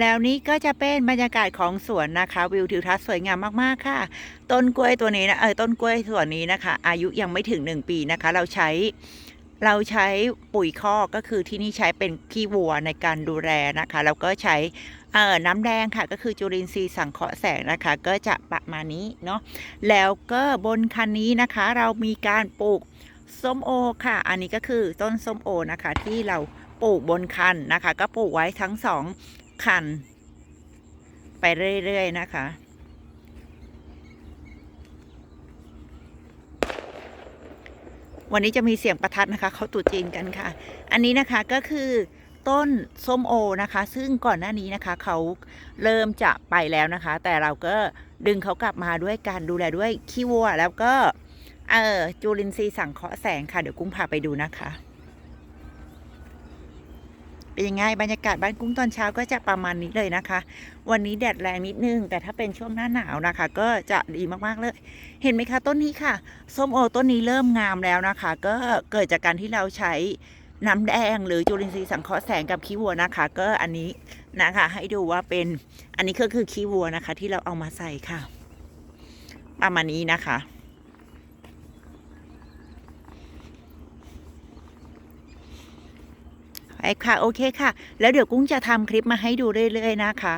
แล้วนี่ก็จะเป็นบรรยากาศของสวนนะคะ วิวทิวทัศน์สวยงามมากๆค่ะ ต้นกล้วยตัวนี้นะเออต้นกล้วยส่วนนี้นะคะ อายุยังไม่ถึง 1 ปีนะคะ เราใช้เราใช้ปุ๋ยคอกก็คือที่นี่ใช้เป็นขี้วัวในการดูแลนะคะแล้วก็ใช้เอ่อน้ำแดงค่ะ ก็คือจุลินทรีย์สังเคราะห์แสงนะคะ ก็จะประมาณนี้เนาะแล้วก็บนคันนี้นะคะ เรามีการปลูกส้มโอค่ะ อันนี้ก็คือต้นส้มโอนะคะ ที่เราปลูกบนคันนะคะ ก็ปลูกไว้ทั้งสอง คัน ไปเรื่อย ๆ นะคะ วันนี้จะมีเสียงประทัดนะคะเขาตรุษจีนกันค่ะ อันนี้นะคะก็คือต้นส้มโอนะคะ ซึ่งก่อนหน้านี้นะคะเขาเริ่มจะไปแล้วนะคะ แต่เราก็ดึงเขากลับมาด้วยการดูแลด้วยขี้วัวแล้วก็เออจุลินทรีย์สังเคราะห์แสงค่ะ เดี๋ยวกุ้งพาไปดูนะคะ เป็นยังไงบรรยากาศบ้านกุ้งตอนเช้าก็จะประมาณนี้เลยนะคะ วันนี้แดดแรงนิดนึง แต่ถ้าเป็นช่วงหน้าหนาวนะคะ ก็จะดีมากๆเลย เห็นไหมคะต้นนี้ค่ะส้มโอต้นนี้เริ่มงามแล้วนะคะ ก็เกิดจากการที่เราใช้น้ำแดงหรือจุลินทรีย์สังเคราะห์แสงกับขี้วัวนะคะ ก็อันนี้นะคะ ให้ดูว่าเป็นอันนี้ก็คือขี้วัวนะคะ ที่เราเอามาใส่ค่ะ ประมาณนี้นะคะไป ค่ะโอเคค่ะ แล้วเดี๋ยวกุ้งจะทำคลิปมาให้ดูเรื่อยๆนะคะ